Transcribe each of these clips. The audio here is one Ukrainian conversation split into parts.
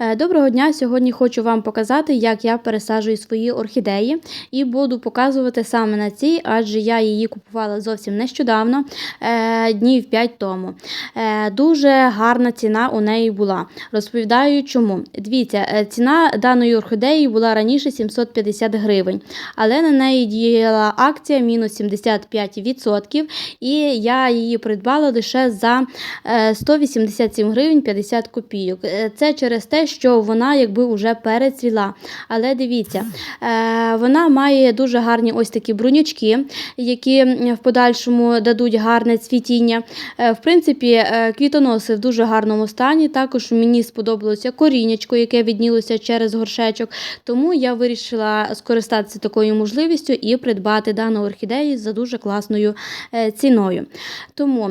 Е, Доброго дня! Сьогодні хочу вам показати, як я пересаджую свої орхідеї, і буду показувати саме на цій, адже я її купувала зовсім нещодавно, е, днів 5 тому. Е, Дуже гарна ціна у неї була. Розповідаю чому. Дивіться, ціна даної орхідеї була раніше 750 гривень, але на неї діяла акція мінус 75%, і я її придбала лише за е, 187 гривень 50 копійок. Це через те, що вона якби вже перецвіла. Але дивіться, е, вона має дуже гарні ось такі брунячки, які в подальшому дадуть гарне цвітіння. Е, В принципі, е, квітоноси в дуже гарному стані. Також мені сподобалося корінечко, яке віднілося через горшечок. Тому я вирішила скористатися такою можливістю і придбати дану орхідею за дуже класною ціною. Тому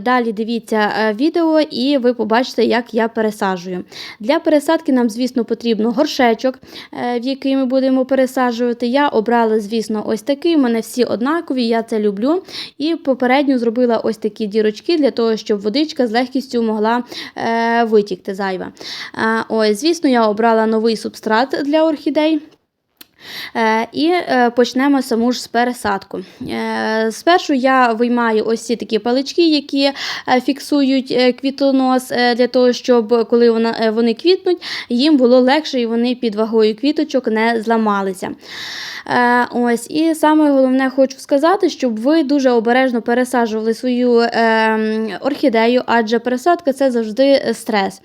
далі дивіться відео, і ви побачите, як я пересаджую. Для пересадки нам, звісно, потрібно горшечок, е, в який ми будемо пересаджувати. Я обрала, звісно, ось такий. У мене всі однакові, я це люблю. І попередньо зробила ось такі дірочки для того, щоб водичка з легкістю могла е, витікти зайва. Е, ось, звісно, я обрала новий субстрат для орхідей. Е, І е, почнемо саму ж з пересадку. Е, Спершу я виймаю ось ці такі палички, які фіксують квітонос, для того, щоб коли вони квітнуть, їм було легше і вони під вагою квіточок не зламалися. Ось, І саме головне хочу сказати, щоб ви дуже обережно пересаджували свою орхідею, адже пересадка це завжди стрес.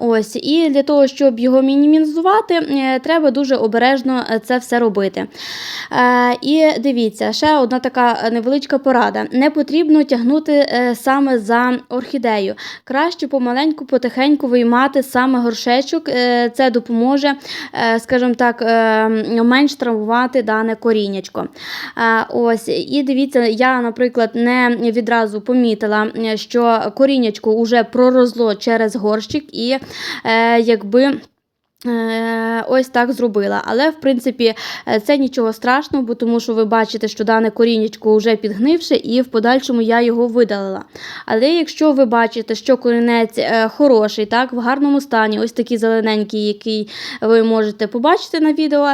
Ось, І для того, щоб його мінімізувати, треба дуже обережно це все робити. Е, І дивіться, ще одна така невеличка порада. Не потрібно тягнути е, саме за орхідею. Краще помаленьку, потихеньку виймати саме горшечок. Е, Це допоможе, скажімо так, менш травмувати дане коріннячко. Е, Ось, і дивіться, я, наприклад, не відразу помітила, що корінячко вже пророзло через горщик, і якби. Е, Ось так зробила. Але, в принципі, е, це нічого страшного, бо тому що ви бачите, що дане корінечко вже підгнивше, і в подальшому я його видалила. Але якщо ви бачите, що корінець е, хороший, так, в гарному стані, ось такий зелененький, який ви можете побачити на відео,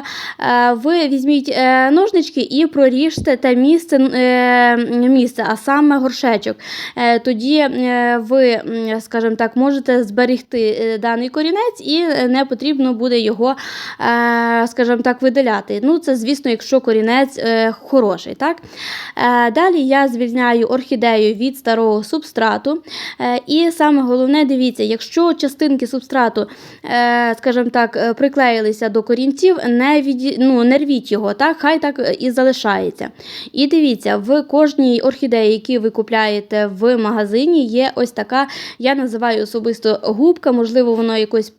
ви візьміть ножнички і проріжте те місце, місце а саме горшечок. Тоді ви, скажімо так, можете зберегти е, даний корінець і не потрібно буде його, е, скажімо так, видаляти. Ну, це, звісно, якщо корінець е, хороший. Так? Е, Далі я звільняю орхідею від старого субстрату. І саме головне, дивіться, якщо частинки субстрату, скажімо так, приклеїлися до корінців, не, від, ну, не рвіть його, так? хай так і залишається. І дивіться, в кожній орхідеї, які ви купляєте в магазині, є ось така, я називаю особисто губка, можливо, воно якось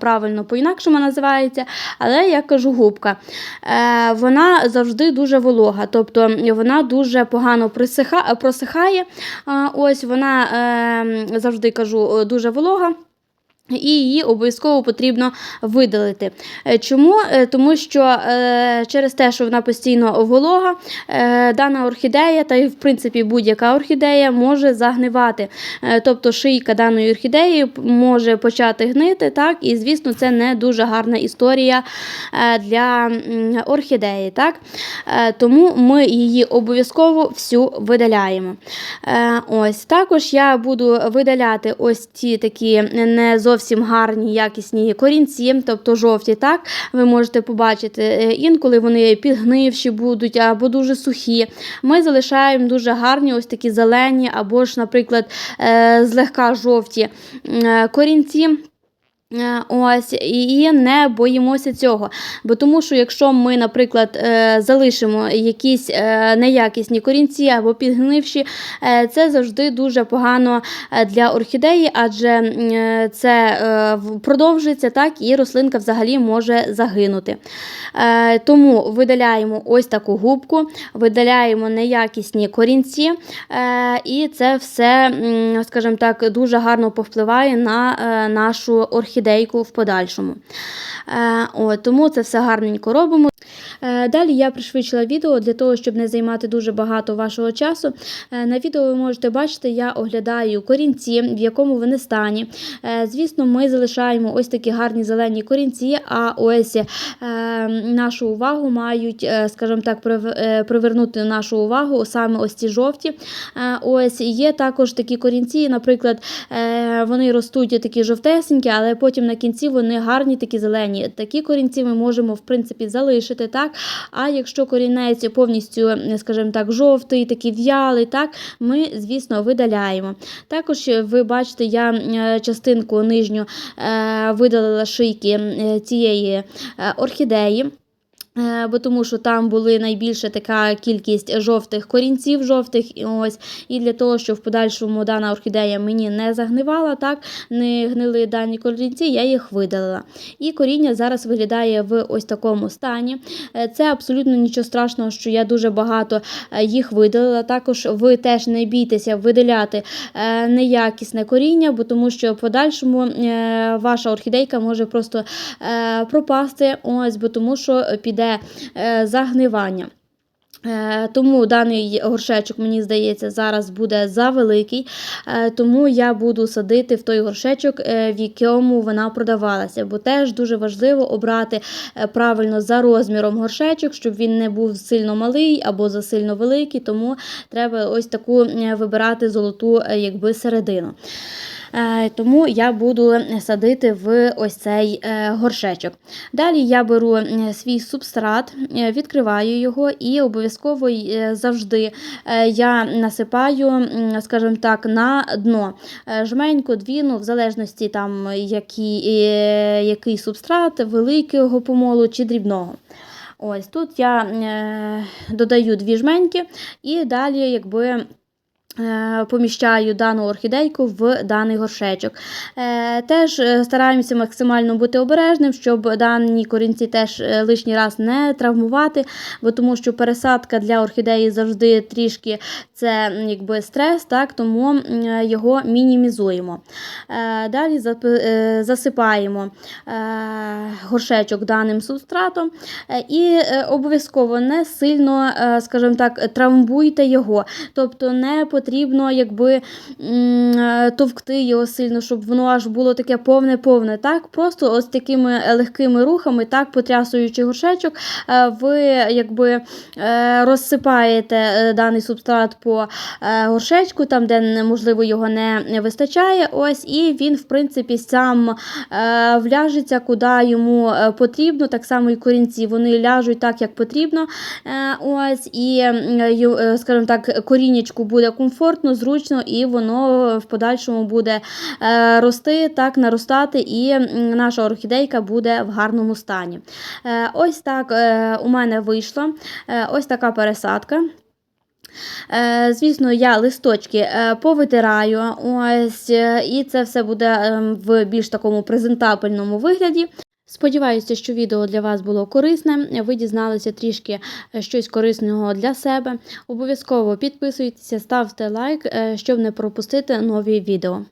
правильно по-інакшому називається, але я кажу губка. Е, Вона завжди дуже волога, тобто вона дуже погано просихає. А, Ось вона е, завжди кажу дуже волога. І її обов'язково потрібно видалити. Е, Чому? Е, Тому що е, через те, що вона постійно волога, дана орхідея, та й в принципі будь-яка орхідея може загнивати. Тобто шийка даної орхідеї може почати гнити, так? і звісно, це не дуже гарна історія для орхідеї. Так? Тому ми її обов'язково всю видаляємо. Ось також я буду видаляти ось ці такі не зовсім гарні якісні корінці, тобто жовті. Так ви можете побачити, е, інколи вони підгнивші будуть або дуже сухі. Ми залишаємо дуже гарні, ось такі зелені, або ж, наприклад, е, злегка жовті е, корінці. Е, Ось і не боїмося цього. Бо тому, що якщо ми, наприклад, е, залишимо якісь е, неякісні корінці або підгнивші, це завжди дуже погано для орхідеї, адже це продовжується так, і рослинка взагалі може загинути. Тому видаляємо ось таку губку, видаляємо неякісні корінці, і це все, скажімо так, дуже гарно повпливає на нашу орхідейку в подальшому. Е, От, тому це все гарненько робимо. Е, Далі я пришвидшила відео для того, щоб не займати дуже багато вашого часу. Е, На відео ви можете бачити, я оглядаю корінці, в якому вони стані. Е, Звісно, ми залишаємо ось такі гарні зелені корінці, а ось нашу увагу мають, скажімо так, привернути нашу увагу саме ось ці жовті. Ось є також такі корінці, наприклад, вони ростуть такі жовтесенькі, але потім на кінці вони гарні, такі зелені. Такі корінці ми можемо в принципі залишити, так. А якщо корінець повністю, скажімо так, жовтий, такий в'ялий, так, ми, звісно, видаляємо. Також ви бачите, я частинку нижню е, видалила шийки цієї е, орхідеї. Е, Бо тому що там були найбільше така кількість жовтих корінців, жовтих і ось і для того, щоб в подальшому дана орхідея мені не загнивала, так не гнили дані корінці, я їх видалила. І коріння зараз виглядає в ось такому стані. Е, Це абсолютно нічого страшного, що я дуже багато е, їх видалила. Також ви теж не бійтеся видаляти неякісне коріння, бо тому що в подальшому ваша орхідейка може просто пропасти, ось, бо тому що піде е, загнивання. Е, Тому даний горшечок, мені здається, зараз буде завеликий, е, тому я буду садити в той горшечок, в якому вона продавалася. Бо теж дуже важливо обрати правильно за розміром горшечок, щоб він не був сильно малий або засильно великий, тому треба ось таку вибирати золоту якби, середину. Е, Тому я буду садити в ось цей е, горшечок. Далі я беру свій субстрат, е, відкриваю його і обов'язково завжди я насипаю, скажімо так, на дно жменьку, дві, ну, в залежності там, е, який субстрат, великого помолу чи дрібного. Ось тут я додаю дві жменьки і далі якби. Е, Поміщаю дану орхідейку в даний горшечок. Е, Теж е, стараємося максимально бути обережним, щоб дані корінці теж лишній раз не травмувати, бо тому що пересадка для орхідеї завжди трішки це якби стрес, так, тому його мінімізуємо. Далі засипаємо горшечок даним субстратом і обов'язково не сильно, скажімо так, травмуйте його. Тобто не потрібно якби е, товкти його сильно, щоб воно аж було таке повне-повне. Так, просто ось такими легкими рухами, так, потрясуючи горшечок, е, ви якби е, розсипаєте е, даний субстрат по е, горшечку, там, де можливо його не вистачає. Ось, і він, в принципі, сам е, вляжеться, куди йому е, потрібно. Так само і корінці вони ляжуть так, як потрібно. Е, ось, і, е, скажімо так, корінечку буде комфортно, зручно, і воно в подальшому буде е, рости, так, наростати, і наша орхідейка буде в гарному стані. Е, ось так е, у мене вийшло. Ось така пересадка. Звісно, я листочки повитираю, ось, і це все буде ем, в більш такому презентабельному вигляді. Сподіваюся, що відео для вас було корисне. Ви дізналися трішки е, щось корисного для себе. Обов'язково підписуйтеся, ставте лайк, е, щоб не пропустити нові відео.